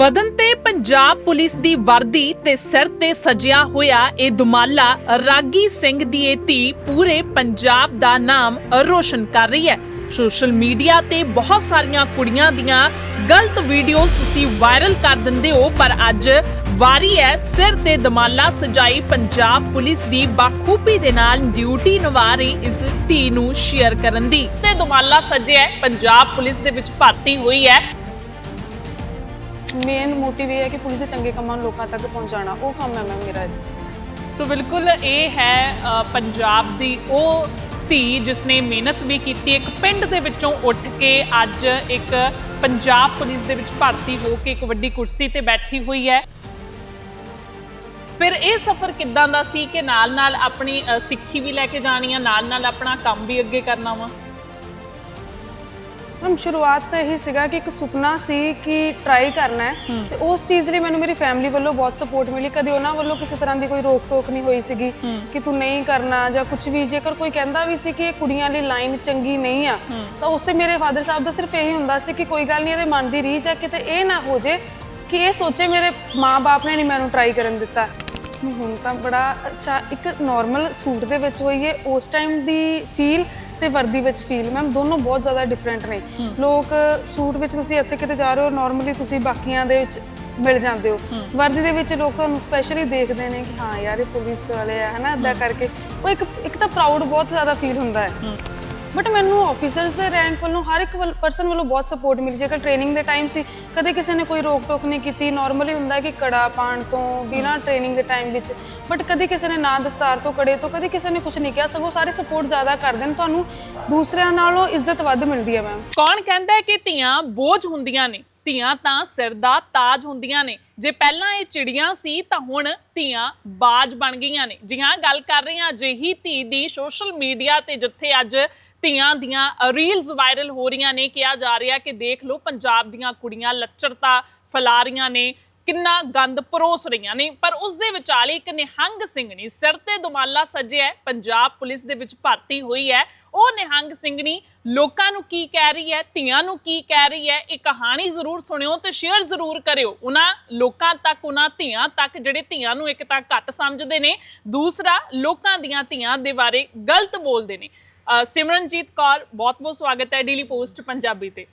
ਬਦਨ ਤੇ ਪੰਜਾਬ ਪੁਲਿਸ ਦੀ ਵਰਦੀ ਤੇ ਸਿਰ ਤੇ ਸਜਿਆ ਹੋਇਆ ਇਹ ਦੁਮਾਲਾ ਰਾਗੀ ਸਿੰਘ ਦੀ ਇਹ ਧੀ ਪੂਰੇ ਪੰਜਾਬ ਦਾ ਨਾਮ ਰੋਸ਼ਨ ਕਰ ਰਹੀ ਹੈ। ਸੋਸ਼ਲ ਮੀਡੀਆ ਤੇ ਬਹੁਤ ਸਾਰੀਆਂ ਕੁੜੀਆਂ ਦੀਆਂ ਗਲਤ ਵੀਡੀਓਜ਼ ਤੁਸੀਂ ਵਾਇਰਲ ਕਰ ਦਿੰਦੇ ਹੋ, ਪਰ ਅੱਜ ਵਾਰੀ ਹੈ ਸਿਰ ਤੇ ਦਮਾਲਾ ਸਜਾਈ ਪੰਜਾਬ ਪੁਲਿਸ ਦੀ ਬਾਖੂਬੀ ਦੇ ਨਾਲ ਡਿਊਟੀ ਨਿਭਾ ਰਹੀ ਇਸ ਧੀ ਨੂੰ ਸ਼ੇਅਰ ਕਰਨ ਦੀ। ਤੇ ਦਮਾਲਾ ਸਜਿਆ ਪੰਜਾਬ ਪੁਲਿਸ ਦੇ ਵਿੱਚ ਭਰਤੀ ਹੋਈ ਹੈ। ਮੇਨ ਮੋਟਿਵ ਇਹ ਹੈ ਕਿ ਪੁਲਿਸ ਦੇ ਚੰਗੇ ਕੰਮਾਂ ਨੂੰ ਲੋਕਾਂ ਤੱਕ ਪਹੁੰਚਾਉਣਾ, ਉਹ ਕੰਮ ਹੈ ਮੈਮ ਮੇਰਾ ਸੋ ਬਿਲਕੁਲ ਇਹ ਹੈ ਪੰਜਾਬ ਦੀ ਉਹ ਧੀ ਜਿਸ ਨੇ ਮਿਹਨਤ ਵੀ ਕੀਤੀ, ਇੱਕ ਪਿੰਡ ਦੇ ਵਿੱਚੋਂ ਉੱਠ ਕੇ ਅੱਜ ਇੱਕ ਪੰਜਾਬ ਪੁਲਿਸ ਦੇ ਵਿੱਚ ਭਰਤੀ ਹੋ ਕੇ ਇੱਕ ਵੱਡੀ ਕੁਰਸੀ ਤੇ ਬੈਠੀ ਹੋਈ ਹੈ। ਫਿਰ ਇਹ ਸਫ਼ਰ ਕਿੱਦਾਂ ਦਾ ਸੀ ਕਿ ਨਾਲ ਨਾਲ ਆਪਣੀ ਸਿੱਖੀ ਵੀ ਲੈ ਕੇ ਜਾਣੀ ਆ ਨਾਲ ਨਾਲ ਆਪਣਾ ਕੰਮ ਵੀ ਅੱਗੇ ਕਰਨਾ ਵਾ? ਮੈਮ ਸ਼ੁਰੂਆਤ ਤਾਂ ਇਹੀ ਸੀਗਾ ਕਿ ਇੱਕ ਸੁਪਨਾ ਸੀ ਕਿ ਟਰਾਈ ਕਰਨਾ ਹੈ। ਤੇ ਉਸ ਚੀਜ਼ ਲਈ ਮੈਨੂੰ ਮੇਰੀ ਫੈਮਿਲੀ ਵੱਲੋਂ ਬਹੁਤ ਸਪੋਰਟ ਮਿਲੀ। ਕਦੇ ਉਹਨਾਂ ਵੱਲੋਂ ਕਿਸੇ ਤਰ੍ਹਾਂ ਦੀ ਕੋਈ ਰੋਕ ਟੋਕ ਨਹੀਂ ਹੋਈ ਸੀਗੀ ਕਿ ਤੂੰ ਨਹੀਂ ਕਰਨਾ ਜਾਂ ਕੁਝ ਵੀ। ਜੇਕਰ ਕੋਈ ਕਹਿੰਦਾ ਵੀ ਸੀ ਕਿ ਇਹ ਕੁੜੀਆਂ ਲਈ ਲਾਈਨ ਚੰਗੀ ਨਹੀਂ ਆ ਤਾਂ ਉਸ ਤੇ ਮੇਰੇ ਫਾਦਰ ਸਾਹਿਬ ਦਾ ਸਿਰਫ ਇਹੀ ਹੁੰਦਾ ਸੀ ਕਿ ਕੋਈ ਗੱਲ ਨਹੀਂ ਇਹਦੇ ਮਨ ਦੀ ਰੀਝ ਆ ਕਿਤੇ ਇਹ ਨਾ ਹੋ ਜੇ ਕਿ ਇਹ ਸੋਚੇ ਮੇਰੇ ਮਾਪੇ ਨੇ ਨਹੀਂ ਮੈਨੂੰ ਟਰਾਈ ਕਰਨ ਦਿੱਤਾ। ਹੁਣ ਤਾਂ ਬੜਾ ਅੱਛਾ ਇੱਕ ਨਾਰਮਲ ਸੂਟ ਦੇ ਵਿੱਚ ਹੋਈਏ ਉਸ ਟਾਈਮ ਦੀ ਫੀਲ ਤੇ ਵਰਦੀ ਵਿੱਚ ਫੀਲ ਮੈਮ ਦੋਨੋਂ ਬਹੁਤ ਜ਼ਿਆਦਾ ਡਿਫਰੈਂਟ ਨੇ। ਲੋਕ ਸੂਟ ਵਿੱਚ ਤੁਸੀਂ ਇੱਥੇ ਕਿਤੇ ਜਾ ਰਹੇ ਹੋ ਨਾਰਮਲੀ ਤੁਸੀਂ ਬਾਕੀਆਂ ਦੇ ਵਿੱਚ ਮਿਲ ਜਾਂਦੇ ਹੋ। ਵਰਦੀ ਦੇ ਵਿੱਚ ਲੋਕ ਤੁਹਾਨੂੰ ਸਪੈਸ਼ਲੀ ਦੇਖਦੇ ਨੇ ਕਿ ਹਾਂ ਯਾਰ ਇਹ ਪੁਲਿਸ ਵਾਲੇ ਆ, ਹਨਾ ਇਦਾਂ ਕਰਕੇ। ਉਹ ਇੱਕ ਇੱਕ ਤਾਂ ਪ੍ਰਾਊਡ ਬਹੁਤ ਜ਼ਿਆਦਾ ਫੀਲ ਹੁੰਦਾ ਹੈ। ਬਟ ਮੈਨੂੰ ਆਫੀਸਰਸ ਦੇ ਰੈਂਕ ਵੱਲੋਂ ਹਰ ਇੱਕ ਪਰਸਨ ਵੱਲੋਂ ਬਹੁਤ ਸਪੋਰਟ ਮਿਲੀ। ਜੇਕਰ ਟ੍ਰੇਨਿੰਗ ਦੇ ਟਾਈਮ ਸੀ, ਕਦੇ ਕਿਸੇ ਨੇ ਕੋਈ ਰੋਕ ਟੋਕ ਨਹੀਂ ਕੀਤੀ। ਨਾਰਮਲੀ ਹੁੰਦਾ ਕਿ ਕੜਾ ਪਾਣ ਤੋਂ ਬਿਨਾ ਟ੍ਰੇਨਿੰਗ ਦੇ ਟਾਈਮ ਵਿੱਚ। ਬਟ ਕਦੇ ਕਿਸੇ ਨੇ ਨਾ ਦਸਤਾਰ ਤੋਂ ਕੜੇ ਤੋਂ ਕਦੇ ਕਿਸੇ ਨੇ ਕੁਝ ਨਹੀਂ ਕਿਹਾ। ਸਗੋਂ ਸਾਰੇ ਸਪੋਰਟ ਜ਼ਿਆਦਾ ਕਰਦੇ ਨੇ। ਤੁਹਾਨੂੰ ਦੂਸਰਿਆਂ ਨਾਲੋਂ ਇੱਜ਼ਤ ਵੱਧ ਮਿਲਦੀ ਹੈ ਮੈਮ ਕੌਣ ਕਹਿੰਦਾ ਹੈ ਕਿ ਧੀਆਂ ਬੋਝ ਹੁੰਦੀਆਂ ਨੇ? ਧੀਆਂ ਤਾਂ ਸਿਰ ਦਾ ਤਾਜ ਹੁੰਦੀਆਂ ਨੇ। ਜੇ ਪਹਿਲਾਂ ਇਹ ਚਿੜੀਆਂ ਸੀ, ਤਾਂ ਹੁਣ ਧੀਆਂ ਬਾਜ ਬਣ ਗਈਆਂ ਨੇ। ਜੀ ਹਾਂ, ਗੱਲ ਕਰ ਰਹੇ ਹਾਂ ਅਜਿਹੀ ਧੀ ਦੀ ਸੋਸ਼ਲ ਮੀਡੀਆ ਤੇ, ਜਿੱਥੇ ਅੱਜ ਧੀਆਂ ਦੀਆਂ ਰੀਲਸ ਵਾਇਰਲ ਹੋ ਰਹੀਆਂ ਨੇ, ਕਿਹਾ ਜਾ ਰਿਹਾ ਕਿ ਦੇਖ ਲਓ ਪੰਜਾਬ ਦੀਆਂ ਕੁੜੀਆਂ ਲੱਚਰਤਾ ਫੈਲਾ ਰਹੀਆਂ ਨੇ, ਕਿੰਨਾ ਗੰਦ ਪਰੋਸ ਰਹੀਆਂ ਨੇ, ਪਰ ਉਸ ਦੇ ਵਿਚਾਲੇ ਇੱਕ ਨਿਹੰਗ ਸਿੰਘਣੀ ਸਿਰ ਤੇ ਦੁਮਾਲਾ ਸਜਿਆ ਪੰਜਾਬ ਪੁਲਿਸ ਦੇ ਵਿੱਚ ਭਰਤੀ ਹੋਈ ਹੈ। ਉਹ ਨਿਹੰਗ ਸਿੰਘਣੀ ਲੋਕਾਂ ਨੂੰ ਕੀ ਕਹਿ ਰਹੀ ਹੈ, ਧੀਆਂ ਨੂੰ ਕੀ ਕਹਿ ਰਹੀ ਹੈ, ਇਹ ਕਹਾਣੀ ਜ਼ਰੂਰ ਸੁਣਿਓ ਤੇ ਸ਼ੇਅਰ ਜ਼ਰੂਰ ਕਰਿਓ। ਉਹਨਾਂ ਲੋਕਾਂ ਤੱਕ, ਉਹਨਾਂ ਧੀਆਂ ਤੱਕ, ਜਿਹੜੇ ਧੀਆਂ ਨੂੰ ਇੱਕ ਤਾਂ ਘੱਟ ਸਮਝਦੇ ਨੇ, ਦੂਸਰਾ ਲੋਕਾਂ ਦੀਆਂ ਧੀਆਂ ਦੇ ਬਾਰੇ ਗਲਤ ਬੋਲਦੇ ਨੇ। ਸਿਮਰਨਜੀਤ ਕੌਰ ਬਹੁਤ ਬਹੁਤ ਸਵਾਗਤ ਹੈ ਡੇਲੀ ਪੋਸਟ ਪੰਜਾਬੀ ਤੇ।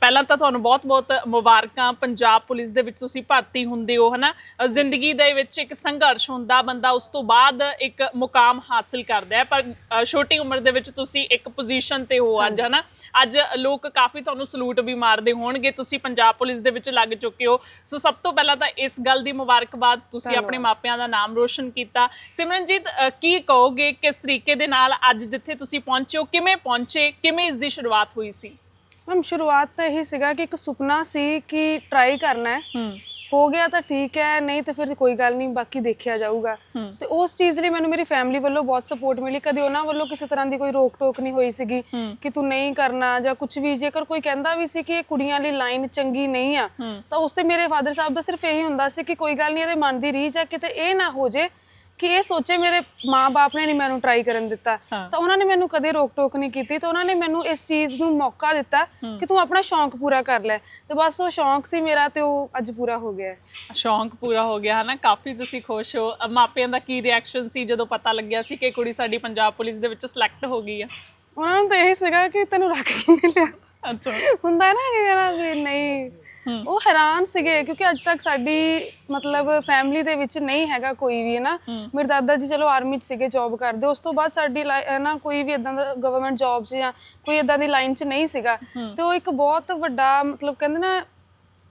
ਪਹਿਲਾਂ ਤਾਂ ਤੁਹਾਨੂੰ ਬਹੁਤ-ਬਹੁਤ ਮੁਬਾਰਕਾਂ। ਪੰਜਾਬ ਪੁਲਿਸ ਦੇ ਵਿੱਚ ਤੁਸੀਂ ਭਰਤੀ ਹੁੰਦੇ ਹੋ ਹਨਾ? ਜ਼ਿੰਦਗੀ ਦੇ ਵਿੱਚ ਇੱਕ ਸੰਘਰਸ਼ ਹੁੰਦਾ ਬੰਦਾ ਉਸ ਤੋਂ ਬਾਅਦ ਇੱਕ ਮੁਕਾਮ ਹਾਸਲ ਕਰਦਾ ਹੈ। ਪਰ ਅ, ਛੋਟੀ ਉਮਰ ਦੇ ਵਿੱਚ ਤੁਸੀਂ ਇੱਕ ਪੋਜੀਸ਼ਨ ਤੇ ਹੋ ਅੱਜ ਹਨਾ? ਅੱਜ ਲੋਕ ਕਾਫੀ ਤੁਹਾਨੂੰ ਸਲੂਟ ਵੀ ਮਾਰਦੇ ਹੋਣਗੇ। ਤੁਸੀਂ ਪੰਜਾਬ ਪੁਲਿਸ ਦੇ ਵਿੱਚ ਲੱਗ ਚੁੱਕੇ ਹੋ। ਸੋ ਸਭ ਤੋਂ ਪਹਿਲਾਂ ਤਾਂ ਇਸ ਗੱਲ ਦੀ ਮੁਬਾਰਕਬਾਦ ਤੁਸੀਂ ਆਪਣੇ ਮਾਪਿਆਂ ਦਾ ਨਾਮ ਰੋਸ਼ਨ ਕੀਤਾ। ਸਿਮਰਨਜੀਤ ਅ, ਕੀ ਕਹੋਗੇ ਕਿਸ ਤਰੀਕੇ ਦੇ ਨਾਲ ਅੱਜ ਜਿੱਥੇ ਤੁਸੀਂ ਪਹੁੰਚੇ ਹੋ ਕਿਵੇਂ ਪਹੁੰਚੇ ਕਿਵੇਂ ਇਸ ਦੀ ਸ਼ੁਰੂਆਤ ਹੋਈ ਸੀ? ਮੈਮ ਸ਼ੁਰੂਆਤ ਤਾਂ ਇਹੀ ਸੀਗਾ ਕਿ ਇੱਕ ਸੁਪਨਾ ਸੀ ਕਿ ਟਰਾਈ ਕਰਨਾ ਹੈ। ਹੂੰ। ਗਿਆ ਤਾਂ ਠੀਕ ਹੈ ਨਹੀਂ ਤਾਂ ਫਿਰ ਕੋਈ ਗੱਲ ਨਹੀਂ ਬਾਕੀ ਦੇਖਿਆ ਜਾਊਗਾ। ਤੇ ਉਸ ਚੀਜ਼ ਲਈ ਮੈਨੂੰ ਮੇਰੀ ਫੈਮਿਲੀ ਵੱਲੋਂ ਬਹੁਤ ਸਪੋਰਟ ਮਿਲੀ। ਕਦੇ ਉਹਨਾਂ ਵੱਲੋਂ ਕਿਸੇ ਤਰ੍ਹਾਂ ਦੀ ਕੋਈ ਰੋਕ ਟੋਕ ਨਹੀਂ ਹੋਈ ਸੀਗੀ ਕਿ ਤੂੰ ਨਹੀਂ ਕਰਨਾ ਜਾਂ ਕੁਝ ਵੀ। ਜੇਕਰ ਕੋਈ ਕਹਿੰਦਾ ਵੀ ਸੀ ਕਿ ਇਹ ਕੁੜੀਆਂ ਲਈ ਲਾਈਨ ਚੰਗੀ ਨਹੀਂ ਆ ਤਾਂ ਉਸ ਤੇ ਮੇਰੇ ਫਾਦਰ ਸਾਹਿਬ ਦਾ ਸਿਰਫ ਇਹੀ ਹੁੰਦਾ ਸੀ ਕਿ ਕੋਈ ਗੱਲ ਨਹੀਂ ਇਹਦੇ ਮਨ ਦੀ ਰੀਝ ਆ ਕਿਤੇ ਇਹ ਨਾ ਹੋ ਜੇ ਕਿ ਇਹ ਸੋਚੇ ਮੇਰੇ ਮਾਪੇ ਨੇ ਨਹੀਂ ਮੈਨੂੰ ਟਰਾਈ ਕਰਨ ਦਿੱਤਾ। ਤਾਂ ਉਹਨਾਂ ਨੇ ਮੈਨੂੰ ਕਦੇ ਰੋਕ ਟੋਕ ਨਹੀਂ ਕੀਤੀ ਤਾਂ ਉਹਨਾਂ ਨੇ ਮੈਨੂੰ ਇਸ ਚੀਜ਼ ਨੂੰ ਮੌਕਾ ਦਿੱਤਾ ਕਿ ਤੂੰ ਆਪਣਾ ਸ਼ੌਂਕ ਪੂਰਾ ਕਰ ਲੈ। ਤੇ ਬਸ ਉਹ ਸ਼ੌਂਕ ਸੀ ਮੇਰਾ ਤੇ ਉਹ ਅੱਜ ਪੂਰਾ ਹੋ ਗਿਆ। ਸ਼ੌਂਕ ਪੂਰਾ ਹੋ ਗਿਆ ਹਨਾ? ਕਾਫੀ ਤੁਸੀਂ ਖੁਸ਼ ਹੋ। ਮਾਪਿਆਂ ਦਾ ਕੀ ਰਿਐਕਸ਼ਨ ਸੀ ਜਦੋਂ ਪਤਾ ਲੱਗਿਆ ਸੀ ਕਿ ਕੁੜੀ ਸਾਡੀ ਪੰਜਾਬ ਪੁਲਿਸ ਦੇ ਵਿੱਚ ਸਿਲੈਕਟ ਹੋ ਗਈ ਆ? ਉਹਨਾਂ ਨੂੰ ਤਾਂ ਇਹ ਸੀਗਾ ਕਿ ਤੈਨੂੰ ਰੱਖ ਕੇ ਨਹੀਂ ਲਿਆ ਅੱਛਾ। ਹੁੰਦਾ ਹੈ ਨਾ ਕਿ ਕਹਿੰਦਾ ਵੀ ਨਹੀਂ ਉਹ ਹੈਰਾਨ ਸੀਗੇ ਕਿਉਂਕਿ ਅੱਜ ਤੱਕ ਸਾਡੀ ਮਤਲਬ ਫੈਮਿਲੀ ਦੇ ਵਿੱਚ ਨਹੀਂ ਹੈਗਾ ਕੋਈ ਵੀ ਹੈ ਨਾ। ਮੇਰੇ ਦਾਦਾ ਜੀ ਚਲੋ ਆਰਮੀ 'ਚ ਸੀਗੇ ਜੌਬ ਕਰਦੇ ਉਸ ਤੋਂ ਬਾਅਦ ਸਾਡੀ ਨਾ ਕੋਈ ਵੀ ਇਦਾਂ ਦਾ ਗਵਰਨਮੈਂਟ ਜੌਬ 'ਚ ਜਾਂ ਕੋਈ ਇਦਾਂ ਦੀ ਲਾਈਨ 'ਚ ਨਹੀਂ ਸੀਗਾ। ਤੇ ਉਹ ਇੱਕ ਬਹੁਤ ਵੱਡਾ ਮਤਲਬ ਕਹਿੰਦੇ ਨਾ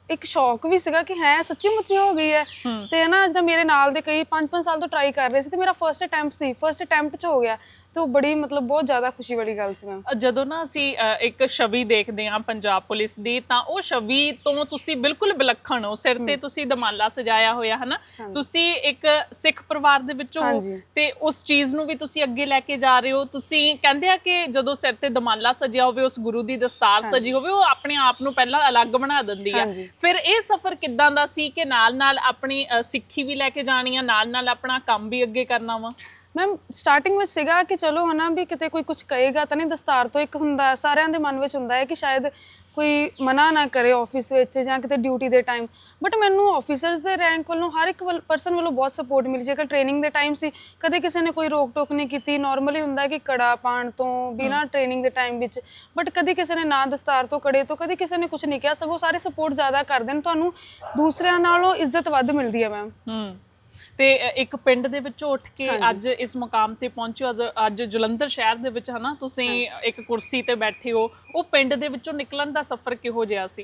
ਇੱਕ ਸ਼ੌਕ ਵੀ ਸੀਗਾ ਕਿ ਹੈ ਸੱਚੀ ਮੁੱਚੀ ਹੋ ਗਈ ਹੈ। ਤੇ ਨਾ ਜਿੱਦਾਂ ਮੇਰੇ ਨਾਲ ਦੇ ਕਈ 5-5 ਸਾਲ ਤੋਂ ਟਰਾਈ ਕਰ ਰਹੇ ਸੀ ਤੇ ਮੇਰਾ ਫਰਸਟ ਅਟੈਂਪਟ ਸੀ ਫਰਸਟ ਅਟੈਂਪਟ 'ਚ ਹੋ ਗਿਆ। ਤੇ ਉਹ ਬੜੀ ਮਤਲਬ ਬਹੁਤ ਜ਼ਿਆਦਾ ਖੁਸ਼ੀ ਵਾਲੀ ਗੱਲ ਸੀ ਮੈਮ ਜਦੋਂ ਨਾ ਅਸੀਂ ਅ, ਇੱਕ ਛਵੀ ਦੇਖਦੇ ਹਾਂ ਪੰਜਾਬ ਪੁਲਿਸ ਦੀ ਤਾਂ ਉਹ ਛਵੀ ਤੋਂ ਤੁਸੀਂ ਬਿਲਕੁਲ ਵਿਲੱਖਣ ਹੋ। ਸਿਰ ਤੇ ਤੁਸੀਂ ਦਮਾਲਾ ਸਜਾਇਆ ਹੋਇਆ ਹਨਾ? ਤੁਸੀਂ ਇੱਕ ਸਿੱਖ ਪਰਿਵਾਰ ਦੇ ਵਿੱਚੋਂ ਹੋ ਹਾਂਜੀ। ਤੇ ਉਸ ਚੀਜ਼ ਨੂੰ ਵੀ ਤੁਸੀਂ ਅੱਗੇ ਲੈ ਕੇ ਜਾ ਰਹੇ ਹੋ। ਤੁਸੀਂ ਕਹਿੰਦੇ ਆ ਕਿ ਜਦੋਂ ਸਿਰ ਤੇ ਦਮਾਲਾ ਸਜਿਆ ਹੋਵੇ ਉਸ ਗੁਰੂ ਦੀ ਦਸਤਾਰ ਸਜੀ ਹੋਵੇ ਉਹ ਆਪਣੇ ਆਪ ਨੂੰ ਪਹਿਲਾਂ ਅਲੱਗ ਬਣਾ ਦਿੰਦੀ ਆ। ਹਾਂਜੀ। ਫਿਰ ਇਹ ਸਫ਼ਰ ਕਿੱਦਾਂ ਦਾ ਸੀ ਕਿ ਨਾਲ ਨਾਲ ਆਪਣੀ ਅ, ਸਿੱਖੀ ਵੀ ਲੈ ਕੇ ਜਾਣੀ ਆ ਨਾਲ ਨਾਲ ਆਪਣਾ ਕੰਮ ਵੀ ਅੱਗੇ ਕਰਨਾ ਵਾ? ਮੈਮ ਸਟਾਰਟਿੰਗ ਵਿੱਚ ਸੀਗਾ ਕਿ ਚਲੋ ਹਨਾ ਵੀ ਕਿਤੇ ਕੋਈ ਕੁਝ ਕਹੇਗਾ ਤਾਂ ਨਹੀਂ ਦਸਤਾਰ ਤੋਂ ਇੱਕ ਹੁੰਦਾ ਸਾਰਿਆਂ ਦੇ ਮਨ ਵਿੱਚ ਹੁੰਦਾ ਹੈ ਕਿ ਸ਼ਾਇਦ ਕੋਈ ਮਨਾ ਨਾ ਕਰੇ ਆਫਿਸ ਵਿੱਚ ਜਾਂ ਕਿਤੇ ਡਿਊਟੀ ਦੇ ਟਾਈਮ ਬਟ ਮੈਨੂੰ ਆਫੀਸਰਸ ਦੇ ਰੈਂਕ ਵੱਲੋਂ ਹਰ ਇੱਕ ਪਰਸਨ ਵੱਲੋਂ ਬਹੁਤ ਸਪੋਰਟ ਮਿਲੀ। ਜੇਕਰ ਟ੍ਰੇਨਿੰਗ ਦੇ ਟਾਈਮ ਸੀ ਕਦੇ ਕਿਸੇ ਨੇ ਕੋਈ ਰੋਕ ਟੋਕ ਨਹੀਂ ਕੀਤੀ। ਨਾਰਮਲੀ ਹੁੰਦਾ ਕਿ ਕੜਾ ਪਾਣ ਤੋਂ ਬਿਨਾ ਟ੍ਰੇਨਿੰਗ ਦੇ ਟਾਈਮ ਵਿੱਚ। ਬਟ ਕਦੀ ਕਿਸੇ ਨੇ ਨਾ ਦਸਤਾਰ ਤੋਂ ਕੜੇ ਤੋਂ ਕਦੀ ਕਿਸੇ ਨੇ ਕੁਝ ਨਹੀਂ ਕਿਹਾ। ਸਗੋਂ ਸਾਰੇ ਸਪੋਰਟ ਜ਼ਿਆਦਾ ਕਰਦੇ ਨੇ। ਤੁਹਾਨੂੰ ਦੂਸਰਿਆਂ ਨਾਲੋਂ ਇੱਜ਼ਤ ਵੱਧ ਮਿਲਦੀ ਹੈ ਮੈਮ ਹੂੰ। ਤੇ ਅ, ਇੱਕ ਪਿੰਡ ਦੇ ਵਿੱਚੋਂ ਉੱਠ ਕੇ ਅੱਜ ਇਸ ਮੁਕਾਮ ਤੇ ਪਹੁੰਚੇ ਹੋ ਅੱਜ- ਅੱਜ ਜਲੰਧਰ ਸ਼ਹਿਰ ਦੇ ਵਿੱਚ ਹਨਾ ਤੁਸੀਂ ਇੱਕ ਕੁਰਸੀ ਤੇ ਬੈਠੇ ਹੋ। ਉਹ ਪਿੰਡ ਦੇ ਵਿੱਚੋਂ ਨਿਕਲਣ ਦਾ ਸਫ਼ਰ ਕਿਹੋ ਜਿਹਾ ਸੀ?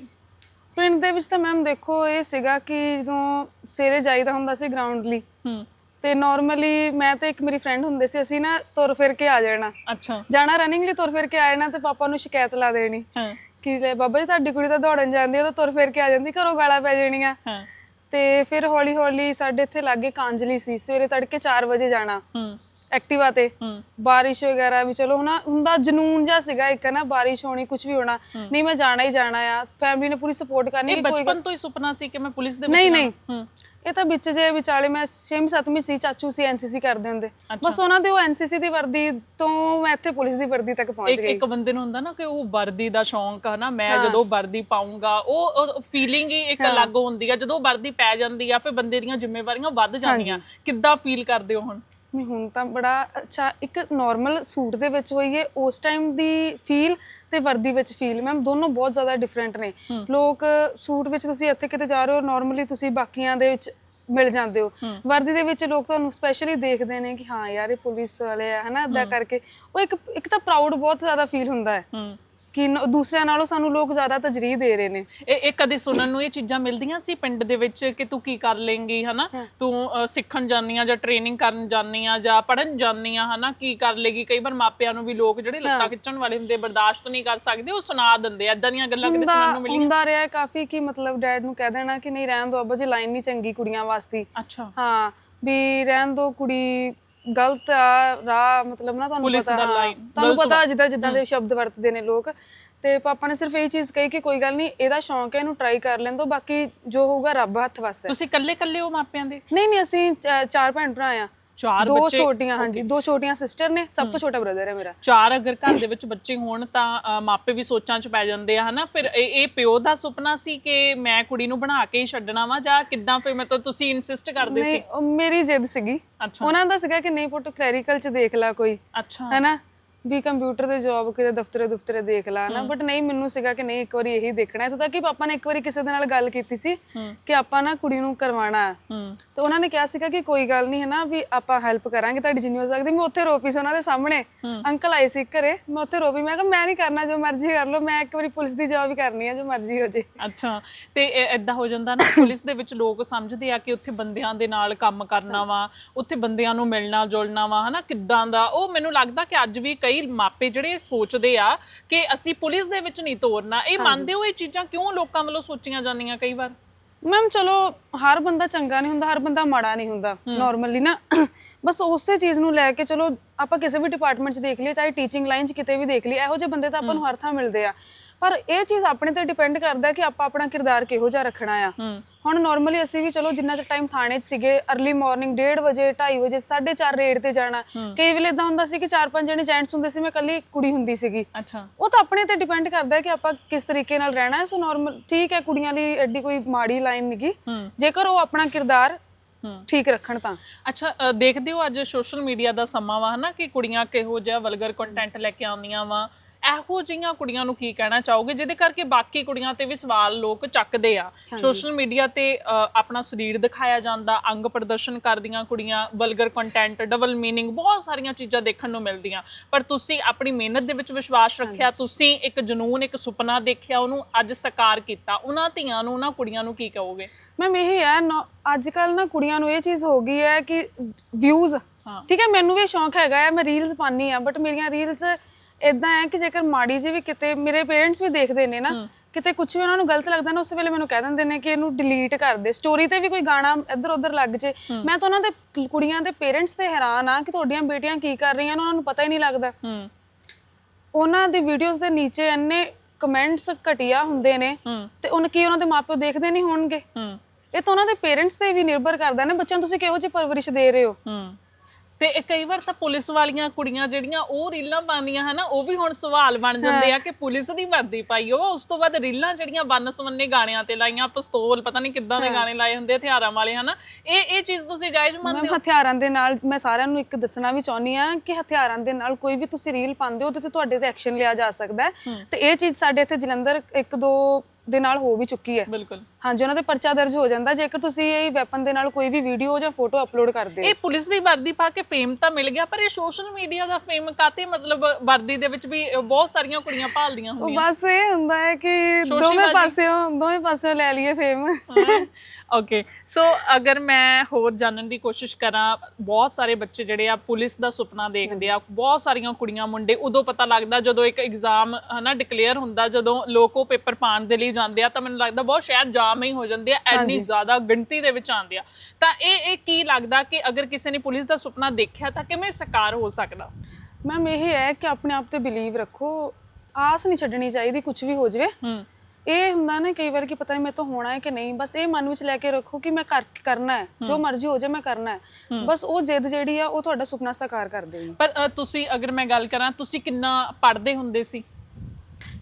ਪਿੰਡ ਦੇ ਵਿੱਚ ਤਾਂ ਮੈਮ ਦੇਖੋ ਇਹ ਸੀਗਾ ਕਿ ਜਦੋਂ ਸਵੇਰੇ ਜਾਈਦਾ ਹੁੰਦਾ ਸੀ ਗਰਾਊਂਡ ਲਈ ਹੂੰ। ਤੇ ਨਾਰਮਲੀ ਮੈਂ ਤੇ ਇੱਕ ਮੇਰੀ ਫਰੈਂਡ ਹੁੰਦੇ ਸੀ ਅਸੀਂ ਨਾ ਤੁਰ ਫਿਰ ਕੇ ਆ ਜਾਣਾ। ਅੱਛਾ। ਜਾਣਾ ਰਨਿੰਗ ਲਈ ਤੁਰ ਫਿਰ ਕੇ ਆ ਜਾਣਾ ਤੇ ਪਾਪਾ ਨੂੰ ਸ਼ਿਕਾਇਤ ਲਾ ਦੇਣੀ। ਹਾਂ। ਕਿ ਲੈ ਬਾਬਾ ਜੀ ਤੁਹਾਡੀ ਕੁੜੀ ਤਾਂ ਦੌੜਨ ਜਾਂਦੀ ਆ ਉਹ ਤਾਂ ਤੁਰ ਫਿਰ ਕੇ ਆ ਜਾਂਦੀ ਘਰੋਂ ਗਾਲਾਂ ਪੈ ਜਾਣੀਆਂ। ਹਾਂ। ਤੇ ਫਿਰ ਹੌਲੀ ਹੌਲੀ ਸਾਡੇ ਇੱਥੇ ਲਾਗੇ ਕਾਂਜਲੀ ਸੀ ਸਵੇਰੇ ਤੜਕੇ 4 ਵਜੇ ਜਾਣਾ। ਹੂੰ। ਐਕਟਿਵਾ ਤੇ। ਹੂੰ। ਬਾਰਿਸ਼ ਵਗੈਰਾ ਵੀ ਚਲੋ ਹੁਣਾ ਹੁੰਦਾ ਜਨੂਨ ਜਿਹਾ ਸੀਗਾ ਇੱਕ ਨਾ ਬਾਰਿਸ਼ ਹੋਣੀ ਕੁਝ ਵੀ ਹੋਣਾ। ਨਹੀਂ ਮੈਂ ਜਾਣਾ ਹੀ ਜਾਣਾ ਆ। ਫੈਮਿਲੀ ਨੇ ਪੂਰੀ ਸਪੋਰਟ ਕਰਨੀ ਕੋਈ ਬਚਪਨ ਤੋਂ ਹੀ ਸੁਪਨਾ ਸੀ ਕਿ ਮੈਂ ਪੁਲਿਸ ਦੇ ਵਿੱਚ ਨਹੀਂ। ਨਹੀਂ। ਹੂੰ। ਇਹ ਤਾਂ ਵਿੱਚ ਜੇ ਵਿਚਾਲੇ ਮੈਂ 6 7ਵੀਂ ਸੀ ਚਾਚੂ ਸੀ ਐਨਸੀਸੀ ਕਰਦੇ ਹੁੰਦੇ। ਬਸ ਉਹਨਾਂ ਦੇ ਉਹ ਐਨਸੀਸੀ ਦੀ ਵਰਦੀ ਤੋਂ ਮੈਂ ਇੱਥੇ ਪੁਲਿਸ ਦੀ ਵਰਦੀ ਤੱਕ ਪਹੁੰਚ ਇੱਕ ਇੱਕ ਬੰਦੇ ਨੂੰ ਹੁੰਦਾ ਨਾ ਕਿ ਉਹ ਵਰਦੀ ਦਾ ਸ਼ੌਂਕ ਆ ਨਾ ਮੈਂ ਜਦੋਂ ਵਰਦੀ ਪਾਉਂਗਾ ਉਹ ਫੀਲਿੰਗ ਹੀ ਇੱਕ ਅਲੱਗ ਹੁੰਦੀ ਆ। ਜਦੋਂ ਵਰਦੀ ਪੈ ਜਾਂਦੀ ਆ ਫਿਰ ਬੰਦੇ ਦੀਆਂ ਜ਼ਿੰਮੇਵਾਰੀਆਂ ਵੱਧ ਜਾਂਦੀਆਂ। ਕਿੱਦਾਂ ਫੀਲ ਕਰਦੇ ਹੋ ਹੁਣ? ਨਹੀਂ ਹੁਣ ਤਾਂ ਬੜਾ ਅੱਛਾ ਇੱਕ ਨਾਰਮਲ ਸੂਟ ਦੇ ਵਿੱਚ ਹੋਈਏ ਉਸ ਟਾਈਮ ਦੀ ਫੀਲ ਤੇ ਵਰਦੀ ਵਿੱਚ ਫੀਲ ਮੈਮ ਦੋਨੋਂ ਬਹੁਤ ਜ਼ਿਆਦਾ ਡਿਫਰੈਂਟ ਨੇ। ਲੋਕ ਸੂਟ ਵਿੱਚ ਤੁਸੀਂ ਇੱਥੇ ਕਿਤੇ ਜਾ ਰਹੇ ਹੋ ਨਾਰਮਲੀ ਤੁਸੀਂ ਬਾਕੀਆਂ ਦੇ ਵਿੱਚ ਮਿਲ ਜਾਂਦੇ ਹੋ। ਵਰਦੀ ਦੇ ਵਿੱਚ ਲੋਕ ਤੁਹਾਨੂੰ ਸਪੈਸ਼ਲੀ ਦੇਖਦੇ ਨੇ ਕਿ ਹਾਂ ਯਾਰ ਇਹ ਪੁਲਿਸ ਵਾਲੇ ਆ ਹਨਾ ਇਦਾਂ ਕਰਕੇ। ਉਹ ਇੱਕ ਇੱਕ ਤਾਂ ਪ੍ਰਾਊਡ ਬਹੁਤ ਜ਼ਿਆਦਾ ਫੀਲ ਹੁੰਦਾ ਹੈ। ਹੂੰ। ਕਿ ਨ- ਦੂਸਰਿਆਂ ਨਾਲੋਂ ਸਾਨੂੰ ਲੋਕ ਜ਼ਿਆਦਾ ਤਜਰੀਹ ਦੇ ਰਹੇ ਨੇ। ਇਹ ਇਹ ਕਦੇ ਸੁਣਨ ਨੂੰ ਇਹ ਚੀਜ਼ਾਂ ਮਿਲਦੀਆਂ ਸੀ ਪਿੰਡ ਦੇ ਵਿੱਚ ਕਿ ਤੂੰ ਕੀ ਕਰ ਲੇਂਗੀ ਹਨਾ? ਤੂੰ ਅ, ਸਿੱਖਣ ਜਾਨੀ ਆ ਜਾਂ ਟ੍ਰੇਨਿੰਗ ਕਰਨ ਜਾਨੀ ਆ ਜਾਂ ਪੜਨ ਜਾਨੀ ਆ ਹਨਾ? ਕੀ ਕਰ ਲੇਗੀ? ਕਈ ਵਾਰ ਮਾਪਿਆਂ ਨੂੰ ਵੀ ਲੋਕ ਜਿਹੜੇ ਲੱਤਾਂ ਖਿੱਚਣ ਵਾਲੇ ਹੁੰਦੇ ਬਰਦਾਸ਼ਤ ਨਹੀਂ ਕਰ ਸਕਦੇ ਉਹ ਸੁਣਾ ਦਿੰਦੇ ਇਦਾਂ ਦੀਆਂ ਗੱਲਾਂ ਕਿਤੇ ਸੁਣਨ ਨੂੰ ਮਿਲੀਆਂ? ਹੁੰਦਾ ਰਿਹਾ ਹੈ ਕਾਫੀ ਕਿ ਮਤਲਬ ਡੈਡ ਨੂੰ ਕਹਿ ਦੇਣਾ ਕਿ ਨਹੀਂ ਰਹਿਣ ਦੋ ਅੱਬਾ ਜੀ ਲਾਈਨ ਨਹੀਂ ਚੰਗੀ ਕੁੜੀਆਂ ਵਾਸਤੇ। ਅੱਛਾ। ਹਾਂ ਵੀ ਰਹਿਣ ਦੋ ਕੁੜੀ ਗਲਤ ਆ ਰਾਹ ਮਤਲਬ ਨਾ ਤੁਹਾਨੂੰ ਪੁਲਿਸ ਪਤਾ ਦਾ ਹਾਂ, line, ਤੁਹਾਨੂੰ ਪਤਾ ਜਿੱਦਾਂ ਜਿੱਦਾਂ ਦੇ ਸ਼ਬਦ ਵਰਤਦੇ ਨੇ ਲੋਕ। ਤੇ ਪਾਪਾ ਨੇ ਸਿਰਫ ਇਹ ਚੀਜ਼ ਕਹੀ ਕਿ ਕੋਈ ਗੱਲ ਨਹੀਂ ਇਹਦਾ ਸ਼ੌਂਕ ਹੈ ਇਹਨੂੰ ਟਰਾਈ ਕਰ ਲੈਣ ਦੋ ਬਾਕੀ ਜੋ ਹੋਊਗਾ ਰੱਬ ਹੱਥ ਵਸ ਹੈ। ਤੁਸੀਂ ਇਕੱਲੇ ਇਕੱਲੇ ਹੋ ਮਾਪਿਆਂ ਦੇ? ਨਹੀਂ ਨਹੀਂ ਅਸੀਂ ਚ- ਚਾਰ ਭੈਣ ਭਰਾ ਆ। ਚਾਰ ਦੋ ਛੋਟੀਆਂ ਹਾਂਜੀ ਦੋ ਛੋਟੀਆਂ ਸਿਸਟਰ ਨੇ ਸਭ ਤੋਂ ਛੋਟਾ ਬ੍ਰਦਰ ਹੈ ਮੇਰਾ। ਚਾਰ ਅਗਰ ਘਰ ਦੇ ਵਿੱਚ ਬੱਚੇ ਹੋਣ ਤਾਂ ਮਾਪੇ ਵੀ ਸੋਚਾਂ 'ਚ ਪੈ ਜਾਂਦੇ ਆ ਹਨਾ? ਫਿਰ ਇਹ ਇਹ ਪਿਓ ਦਾ ਸੁਪਨਾ ਸੀ ਕਿ ਮੈਂ ਕੁੜੀ ਨੂੰ ਬਣਾ ਕੇ ਹੀ ਛੱਡਣਾ ਵਾ ਜਾਂ ਕਿੱਦਾਂ ਫਿਰ ਮਤਲਬ ਤੁਸੀਂ ਇਨਸਿਸਟ ਕਰਦੇ ਸੀ? ਨਹੀਂ ਮੇਰੀ ਜਿੱਦ ਸੀਗੀ। ਉਹਨਾਂ ਦਾ ਸੀਗਾ ਕਿ ਨਹੀਂ ਪੁੱਤ ਕਲੈਰੀਕਲ ਚ ਦੇਖ ਲੈ ਕੋਈ ਅੱਛਾ। ਹੈਨਾ? ਵੀ ਕੰਪਿਊਟਰ ਤੇ ਜੌਬ ਕਿਤੇ ਦਫ਼ਤਰੇ ਦਫ਼ਤਰੇ ਦੇਖ ਲਾ ਨਾ ਬਟ ਨਹੀਂ ਮੈਨੂੰ ਸੀਗਾ ਕਿ ਨਹੀਂ ਇੱਕ ਵਾਰੀ ਇਹੀ ਦੇਖਣਾ ਹੈ। ਤਾਂ ਕਿ ਪਾਪਾ ਨੇ ਇੱਕ ਵਾਰੀ ਕਿਸੇ ਦੇ ਨਾਲ ਗੱਲ ਕੀਤੀ ਸੀ ਕਿ ਆਪਾਂ ਨਾ ਕੁੜੀ ਨੂੰ ਹੂੰ। ਤੇ ਉਹਨਾਂ ਨੇ ਕਿਹਾ ਸੀਗਾ ਕਿ ਕੋਈ ਗੱਲ ਨਹੀਂ ਹੈ ਨਾ ਵੀ ਆਪਾਂ ਹੈਲਪ ਕਰਾਂਗੇ। ਤੁਹਾਡੀ ਜਿੰਨੀ ਹੋ ਸਕਦੀ ਮੈਂ ਉੱਥੇ ਰੋਪੀ ਸੀ ਉਹਨਾਂ ਦੇ ਸਾਹਮਣੇ। ਅੰਕਲ ਆਏ ਸੀ ਘਰੇ ਮੈਂ ਉੱਥੇ ਰੋਪੀ ਮੈਂ ਕਿਹਾ ਮੈਂ ਨਹੀਂ ਕਰਨਾ ਜੋ ਮਰਜ਼ੀ ਕਰ ਲਓ ਮੈਂ ਇੱਕ ਵਾਰੀ ਪੁਲਿਸ ਦੀ ਜੌਬ ਹੀ ਕਰਨੀ ਹੈ ਜੋ ਮਰਜ਼ੀ ਹੋ ਜੇ। ਅੱਛਾ ਤੇ ਇਦਾਂ ਹੋ ਜਾਂਦਾ ਨਾ ਪੁਲਿਸ ਦੇ ਵਿੱਚ ਲੋਕ ਸਮਝਦੇ ਆ ਕਿ ਉੱਥੇ ਬੰਦਿਆਂ ਦੇ ਨਾਲ ਕੰਮ ਕਰਨਾ ਵਾ ਉੱਥੇ ਬੰਦਿਆਂ ਨੂੰ ਮਿਲਣਾ ਜੁਲਣਾ ਵਾ ਹਨਾ ਕਿੱਦਾਂ ਦਾ। ਉਹ ਮੈਨੂੰ ਲੱਗਦਾ ਕਿ ਅੱਜ ਵੀ ਕਈ ਮਾਪੇ ਜਿਹੜੇ ਸੋਚਦੇ ਆ ਕਿ ਅਸੀਂ ਪੁਲਿਸ ਦੇ ਵਿੱਚ ਨਹੀਂ ਤੋਰਨਾ। ਇਹ ਮੰਨਦੇ ਹੋ ਇਹ ਚੀਜ਼ਾਂ ਕਿਉਂ ਲੋਕਾਂ ਵੱਲੋਂ ਸੋਚੀਆਂ ਜਾਂਦੀਆਂ ਕਈ ਵਾਰ? ਮੈਮ ਚਲੋ ਹਰ ਬੰਦਾ ਚੰਗਾ ਨਹੀਂ ਹੁੰਦਾ ਹਰ ਬੰਦਾ ਮਾੜਾ ਨਹੀਂ ਹੁੰਦਾ ਨਾਰਮਲੀ ਨਾ। ਬਸ ਉਸੇ ਚੀਜ਼ ਨੂੰ ਲੈ ਕੇ ਚਲੋ ਆਪਾਂ ਕਿਸੇ ਵੀ ਡਿਪਾਰਟਮੈਂਟ 'ਚ ਦੇਖ ਲਈਏ ਚਾਹੇ ਟੀਚਿੰਗ ਲਾਈਨ 'ਚ ਕਿਤੇ ਵੀ ਦੇਖ ਲਈਏ ਇਹੋ ਜਿਹੇ ਬੰਦੇ ਤਾਂ ਆਪਾਂ ਨੂੰ ਹਰ ਥਾਂ ਮਿਲਦੇ ਆ। ਪਰ ਇਹ ਚੀਜ਼ ਆਪਣੇ ਤੇ ਡਿਪੈਂਡ ਕਰਦਾ ਕਿ ਆਪਾਂ ਆਪਣਾ ਕਿਰਦਾਰ ਕਿਹੋ ਜਿਹਾ ਰੱਖਣਾ ਆ। ਹੁਣ ਨਾਰਮਲੀ ਅਸੀਂ ਵੀ ਚਲੋ ਜਿੰਨਾ ਚਿਰ ਟਾਈਮ ਥਾਣੇ 'ਚ ਸੀਗੇ अर्ਲੀ ਮਾਰਨਿੰਗ 1:30 ਵਜੇ 2:30 ਵਜੇ 4:30 ਰੇਡ ਤੇ ਜਾਣਾ। ਕਈ ਵੇਲੇ ਇਦਾਂ ਹੁੰਦਾ ਸੀ ਕਿ ਚਾਰ ਪੰਜ ਜਣੇ ਜੈਂਟਸ ਹੁੰਦੇ ਸੀ ਮੈਂ ਇਕੱਲੀ ਕੁੜੀ ਹੁੰਦੀ ਸੀਗੀ। ਅੱਛਾ। ਉਹ ਤਾਂ ਆਪਣੇ ਤੇ ਡਿਪੈਂਡ ਕਰਦਾ ਹੈ ਕਿ ਆਪਾਂ ਕਿਸ ਤਰੀਕੇ ਨਾਲ ਰਹਿਣਾ ਹੈ। ਸੋ ਨਾਰਮਲ ਠੀਕ ਹੈ ਕੁੜੀਆਂ ਲਈ ਐਡੀ ਕੋਈ ਮਾੜੀ ਲਾਈਨ ਨਹੀਂਗੀ ਜੇਕਰ ਉਹ ਆਪਣਾ ਕਿਰਦਾਰ ਠੀਕ ਰੱਖਣ ਤਾਂ। ਅੱਛਾ ਦੇਖਦੇ ਹੋ ਅੱਜ ਸੋਸ਼ਲ ਮੀਡੀਆ ਦਾ ਸਮਾਂ ਵਾ ਹਨਾ ਕਿ ਕੁੜੀਆਂ ਕਿਹੋ ਜਿਹਾ ਵਲਗਰ ਕੰਟੈਂਟ ਲੈ ਕੇ ਆਉਂਦੀਆਂ ਵਾ। ਇਹੋ ਜਿਹੀਆਂ ਕੁੜੀਆਂ ਨੂੰ ਕੀ ਕਹਿਣਾ ਚਾਹੋਗੇ? ਜਿਹਦੇ ਕਰਕੇ ਬਾਕੀ ਕੁੜੀਆਂ ਤੇ ਵੀ ਸਵਾਲ ਲੋਕ ਚੱਕਦੇ ਆ। ਸੋਸ਼ਲ ਮੀਡੀਆ ਤੇ ਅ, ਆਪਣਾ ਸਰੀਰ ਦਿਖਾਇਆ ਜਾਂਦਾ ਅੰਗ ਪ੍ਰਦਰਸ਼ਨ ਕਰਦੀਆਂ ਕੁੜੀਆਂ ਵਲਗਰ ਕੰਟੈਂਟ ਡਬਲ ਮੀਨਿੰਗ ਬਹੁਤ ਸਾਰੀਆਂ ਚੀਜ਼ਾਂ ਦੇਖਣ ਨੂੰ ਮਿਲਦੀਆਂ। ਪਰ ਤੁਸੀਂ ਆਪਣੀ ਮਿਹਨਤ ਦੇ ਵਿੱਚ ਵਿਸ਼ਵਾਸ ਰੱਖਿਆ ਤੁਸੀਂ ਇੱਕ ਜਨੂਨ ਇੱਕ ਸੁਪਨਾ ਦੇਖਿਆ ਉਹਨੂੰ ਅੱਜ ਸਾਕਾਰ ਕੀਤਾ। ਉਹਨਾਂ ਧੀਆਂ ਨੂੰ ਉਹਨਾਂ ਕੁੜੀਆਂ ਨੂੰ ਕੀ ਕਹੋਗੇ? ਮੈਮ ਇਹ ਹੈ ਅੱਜ ਕੱਲ ਨਾ ਕੁੜੀਆਂ ਨੂੰ ਇਹ ਚੀਜ਼ ਹੋ ਗਈ ਹੈ ਕਿ ਵਿਊਜ਼ ਹਾਂ। ਠੀਕ ਹੈ ਮੈਨੂੰ ਵੀ ਸ਼ੌਂਕ ਹੈਗਾ ਹੈ ਮੈਂ ਰੀਲਸ ਪਾਨੀ ਆ ਬਟ ਮੇਰੀਆਂ ਰੀਲਸ ਇਦਾਂ ਹੈ ਕਿ ਜੇਕਰ ਮਾੜੀ ਜੀ ਵੀ ਕਿਤੇ ਮੇਰੇ ਪੇਰੈਂਟਸ ਵੀ ਦੇਖਦੇ ਨੇ ਨਾ ਕਿਤੇ ਕੁਝ ਵੀ ਉਹਨਾਂ ਨੂੰ ਗਲਤ ਲੱਗਦਾ ਨਾ ਉਸ ਵੇਲੇ ਮੈਨੂੰ ਕਹਿ ਦਿੰਦੇ ਨੇ ਕਿ ਇਹਨੂੰ ਡਿਲੀਟ ਕਰ ਦੇ। ਸਟੋਰੀ ਤੇ ਵੀ ਕੋਈ ਗਾਣਾ ਇੱਧਰ ਉੱਧਰ ਲੱਗ ਜੇ। ਮੈਂ ਤਾਂ ਉਹਨਾਂ ਦੇ ਕੁੜੀਆਂ ਦੇ ਪੇਰੈਂਟਸ ਤੇ ਹੈਰਾਨ ਆ ਕਿ ਤੁਹਾਡੀਆਂ ਬੇਟੀਆਂ ਕੀ ਕਰ ਰਹੀਆਂ ਨੇ ਉਹਨਾਂ ਨੂੰ ਪਤਾ ਹੀ ਨਹੀਂ ਲੱਗਦਾ। ਉਹਨਾਂ ਦੀ ਵੀਡੀਓਜ਼ ਦੇ ਨੀਚੇ ਇੰਨੇ ਕਮੈਂਟਸ ਘਟੀਆ ਹੁੰਦੇ ਨੇ ਤੇ ਉਹਨਾਂ ਕੀ ਉਹਨਾਂ ਦੇ ਮਾਪੇ ਦੇਖਦੇ ਨਹੀਂ ਹੋਣਗੇ? ਇਹ ਤਾਂ ਉਹਨਾਂ ਦੇ ਪੇਰੈਂਟਸ ਤੇ ਵੀ ਨਿਰਭਰ ਕਰਦਾ ਨਾ ਬੱਚਿਆਂ ਨੂੰ ਤੁਸੀਂ ਕਿਹੋ ਜਿਹੀ ਪਰਵਰਿਸ਼ ਦੇ ਰਹੇ ਹੂੰ। ਤੇ ਇਹ ਕਈ ਵਾਰ ਤਾਂ ਪੁਲਿਸ ਵਾਲੀਆਂ ਕੁੜੀਆਂ ਜਿਹੜੀਆਂ ਉਹ ਰੀਲਾਂ ਪਾਉਂਦੀਆਂ ਹਨਾ ਉਹ ਵੀ ਹੁਣ ਸਵਾਲ ਬਣ ਜਾਂਦੇ ਆ ਕਿ ਪੁਲਿਸ ਦੀ ਵਰਦੀ ਪਾਈ ਉਹ ਉਸ ਤੋਂ ਬਾਅਦ ਰੀਲਾਂ ਜਿਹੜੀਆਂ ਬੰਨ ਸਵੰਨੇ ਗਾਣਿਆਂ ਤੇ ਲਾਈਆਂ ਪਿਸਤੌਲ ਪਤਾ ਨਹੀਂ ਕਿੱਦਾਂ ਦੇ ਗਾਣੇ ਲਾਏ ਹੁੰਦੇ ਹਥਿਆਰਾਂ ਵਾਲੇ ਹਨਾ ਇਹ ਇਹ ਚੀਜ਼ ਤੁਸੀਂ ਜਾਇਜ਼ ਮੰਨਦੇ ਮੈਂ ਹਥਿਆਰਾਂ ਦੇ ਨਾਲ ਮੈਂ ਸਾਰਿਆਂ ਨੂੰ ਇੱਕ ਦੱਸਣਾ ਵੀ ਚਾਹੁੰਦੀ ਆ ਕਿ ਹਥਿਆਰਾਂ ਦੇ ਨਾਲ ਕੋਈ ਵੀ ਤੁਸੀਂ ਰੀਲ ਪਾਉਂਦੇ ਹੋ ਤੇ ਤੁਹਾਡੇ ਤੇ ਐਕਸ਼ਨ ਲਿਆ ਜਾ ਸਕਦਾ ਹੈ। ਤੇ ਇਹ ਚੀਜ਼ ਸਾਡੇ ਇੱਥੇ ਜਲੰਧਰ ਇੱਕ ਦੋ ਦੇ ਨਾਲ ਹੋ ਵੀ ਚੁੱਕੀ ਹੈ। ਬਿਲਕੁਲ। ਹਾਂਜੀ ਉਹਨਾਂ ਤੇ ਪਰਚਾ ਦਰਜ ਹੋ ਜਾਂਦਾ। ਜੇਕਰ ਤੁਸੀਂ ਇਹ ਵੈਪਨ ਦੇ ਨਾਲ ਕੋਈ ਵੀ ਵੀਡੀਓ ਜਾਂ ਫੋਟੋ ਅਪਲੋਡ ਕਰਦੇ ਹੋ। ਇਹ ਪੁਲਿਸ ਦੀ ਵਰਦੀ ਪਾ ਕੇ ਫੇਮ ਤਾਂ ਮਿਲ ਗਿਆ ਪਰ ਇਹ ਸੋਸ਼ਲ ਮੀਡੀਆ ਦਾ ਫੇਮ ਕਾਤੇ ਮਤਲਬ ਵਰਦੀ ਦੇ ਵਿੱਚ ਵੀ ਬਹੁਤ ਸਾਰੀਆਂ ਕੁੜੀਆਂ ਭਾਲਦੀਆਂ ਹੁੰਦੀਆਂ। ਬਸ ਇਹ ਹੁੰਦਾ ਹੈ ਕਿ ਦੋਵੇਂ ਪਾਸਿਓਂ ਦੋਵੇਂ ਪਾਸਿਓਂ ਲੈ ਲਈਏ ਫੇਮ ਓਕੇ ਸੋ ਅਗਰ ਮੈਂ ਹੋਰ ਜਾਣਨ ਦੀ ਕੋਸ਼ਿਸ਼ ਕਰਾਂ ਬਹੁਤ ਸਾਰੇ ਬੱਚੇ ਜਿਹੜੇ ਆ ਪੁਲਿਸ ਦਾ ਸੁਪਨਾ ਦੇਖਦੇ ਆ ਬਹੁਤ ਸਾਰੀਆਂ ਕੁੜੀਆਂ ਮੁੰਡੇ ਉਦੋਂ ਪਤਾ ਲੱਗਦਾ ਜਦੋਂ ਇੱਕ ਐਗਜ਼ਾਮ ਹਨਾ ਡਿਕਲੇਅਰ ਹੁੰਦਾ ਜਦੋਂ ਲੋਕ ਉਹ ਪੇਪਰ ਪਾਣ ਦੇ ਲਈ ਜਾਂਦੇ ਆ ਤਾਂ ਮੈਨੂੰ ਲੱਗਦਾ ਬਹੁਤ ਸ਼ਹਿਰ ਜਾਮ ਹੀ ਹੋ ਜਾਂਦੇ ਆ ਐਨੀ ਜ਼ਿਆਦਾ ਗਿਣਤੀ ਦੇ ਵਿੱਚ ਆਉਂਦੇ ਆ ਤਾਂ ਇਹ ਇਹ ਕੀ ਲੱਗਦਾ ਕਿ ਅਗਰ ਕਿਸੇ ਨੇ ਪੁਲਿਸ ਦਾ ਸੁਪਨਾ ਦੇਖਿਆ ਤਾਂ ਕਿਵੇਂ ਸਾਕਾਰ ਹੋ ਸਕਦਾ ਮੈਮ ਇਹ ਹੈ ਕਿ ਆਪਣੇ ਆਪ ਤੇ ਬਿਲੀਵ ਰੱਖੋ ਆਸ ਨਹੀਂ ਛੱਡਣੀ ਚਾਹੀਦੀ ਕੁਝ ਵੀ ਹੋ ਜਾਵੇ ਹੂੰ ਇਹ ਹੁੰਦਾ ਨਾ ਕਈ ਵਾਰ ਕਿ ਪਤਾ ਨਹੀਂ ਮੇਰੇ ਤੋਂ ਹੋਣਾ ਹੈ ਕਿ ਨਹੀਂ ਬਸ ਇਹ ਮਨ ਵਿੱਚ ਲੈ ਕੇ ਰੱਖੋ ਕਿ ਮੈਂ ਕਰ ਕਰਨਾ ਹੈ ਜੋ ਮਰਜ਼ੀ ਹੋ ਜਾਏ ਮੈਂ ਕਰਨਾ ਹੈ। ਬਸ ਉਹ ਜਿੱਦ ਜਿਹੜੀ ਆ ਉਹ ਤੁਹਾਡਾ ਸੁਪਨਾ ਸਾਕਾਰ ਕਰ ਦੇਗੀ ਪਰ ਅ, ਤੁਸੀਂ ਅਗਰ ਮੈਂ ਗੱਲ ਕਰਾਂ ਤੁਸੀਂ ਕਿੰਨਾ ਪੜ੍ਹਦੇ ਹੁੰਦੇ ਸੀ?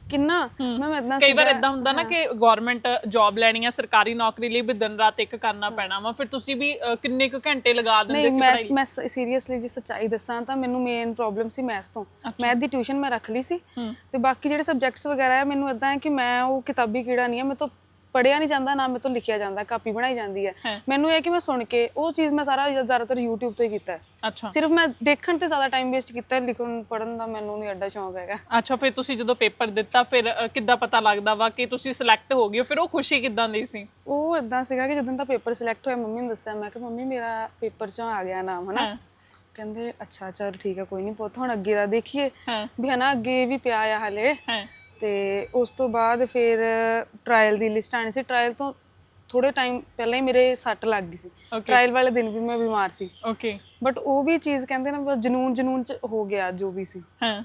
ਕਿੰਨਾ? ਮੈਂ ਇਦਾਂ ਕਈ ਵਾਰ ਇਦਾਂ ਹੁੰਦਾ ਨਾ ਕਿ ਗਵਰਨਮੈਂਟ ਜੌਬ ਲੈਣੀ ਹੈ ਸਰਕਾਰੀ ਨੌਕਰੀ ਲਈ ਵੀ ਦਿਨ ਰਾਤ ਇੱਕ ਕਰਨਾ ਪੈਣਾ ਵਾ ਫਿਰ ਤੁਸੀਂ ਵੀ ਅ, ਕਿੰਨੇ ਕੁ ਘੰਟੇ ਲਗਾ ਦਿੰਦੇ ਨਹੀਂ ਸੀ ਮੈਂ ਪੜ੍ਹਾਈ? ਮੈਂ ਸੀਰੀਅਸਲੀ ਜੇ ਸੱਚਾਈ ਦੱਸਾਂ ਤਾਂ ਮੈਨੂੰ ਮੇਨ ਪ੍ਰੋਬਲਮ ਸੀ ਮੈਥ ਤੋਂ। ਮੈਥ ਦੀ ਟਿਊਸ਼ਨ ਮੈਂ ਰੱਖ ਲਈ ਸੀ ਤੇ ਬਾਕੀ ਜਿਹੜੇ ਸਬਜੈਕਟਸ ਵਗੈਰਾ ਹੈ ਮੈਨੂੰ ਇਦਾਂ ਹੈ ਕਿ ਮੈਂ ਉਹ ਕਿਤਾਬੀ ਕੀੜਾ ਨਹੀਂ ਹੈ ਮੇਰੇ ਤੋਂ ਪੜਿਆ ਨਹੀਂ ਜਾਂਦਾ ਨਾ ਮੇਰੇ ਤੋਂ ਲਿਖਿਆ ਜਾਂਦਾ ਕਾਪੀ ਬਣਾਈ ਜਾਂਦੀ ਹੈ। ਮੈਨੂੰ ਇਹ ਕਿ ਮੈਂ ਸੁਣ ਕੇ ਉਹ ਚੀਜ਼ ਮੈਂ ਸਾਰਾ ਜ਼ਿਆਦਾਤਰ YouTube ਤੋਂ ਹੀ ਕੀਤਾ ਹੈ। ਅੱਛਾ। ਸਿਰਫ ਮੈਂ ਦੇਖਣ ਤੇ ਜ਼ਿਆਦਾ ਟਾਈਮ ਵੇਸਟ ਕੀਤਾ ਹੈ, ਲਿਖਣ ਪੜਨ ਦਾ ਮੈਨੂੰ ਨਹੀਂ ਐਡਾ ਸ਼ੌਂਕ ਹੈਗਾ। ਅੱਛਾ ਫਿਰ ਤੁਸੀਂ ਜਦੋਂ ਪੇਪਰ ਦਿੱਤਾ ਫਿਰ ਕਿੱਦਾਂ ਪਤਾ ਲੱਗਦਾ ਵਾ ਕਿ ਤੁਸੀਂ ਸਿਲੈਕਟ ਹੋ ਗਏ? ਫਿਰ ਉਹ ਖੁਸ਼ੀ ਕਿੱਦਾਂ ਦੀ ਸੀ? ਉਹ ਇਦਾਂ ਸੀਗਾ ਕਿ ਜਦੋਂ ਦਾ ਪੇਪਰ ਸਿਲੈਕਟ ਹੋਇਆ ਮੰਮੀ ਨੂੰ ਦੱਸਿਆ ਮੈਂ ਕਿ ਮੰਮੀ ਮੇਰਾ ਪੇਪਰ ਚੋਂ ਆ ਗਿਆ ਨਾਮ ਹਨਾ। ਕਹਿੰਦੇ ਅੱਛਾ ਚਲ ਠੀਕ ਹੈ ਕੋਈ ਨਹੀਂ ਪੁੱਤ ਹੁਣ ਅੱਗੇ ਦਾ ਦੇਖੀਏ। ਵੀ ਹਨਾ ਅੱਗੇ ਵੀ ਪਿਆ ਆ ਹਲੇ। ਹਾਂ। ਤੇ ਉਸ ਤੋਂ ਬਾਅਦ ਫਿਰ ਟ੍ਰਾਇਲ ਦੀ ਲਿਸਟ ਆਣੀ ਸੀ। ਟ੍ਰਾਇਲ ਤੋਂ ਥੋੜੇ ਟਾਈਮ ਪਹਿਲਾਂ ਹੀ ਮੇਰੇ ਸੱਟ ਲੱਗ ਗਈ ਸੀ। ਟ੍ਰਾਇਲ ਵਾਲੇ ਦਿਨ ਵੀ ਮੈਂ ਬਿਮਾਰ ਸੀ। ਓਕੇ ਬਟ ਉਹ ਵੀ ਚੀਜ਼ ਕਹਿੰਦੇ ਨਾ ਬਸ ਜਨੂਨ ਜਨੂਨ ਚ ਹੋ ਗਿਆ ਜੋ ਵੀ ਸੀ। ਹਾਂ।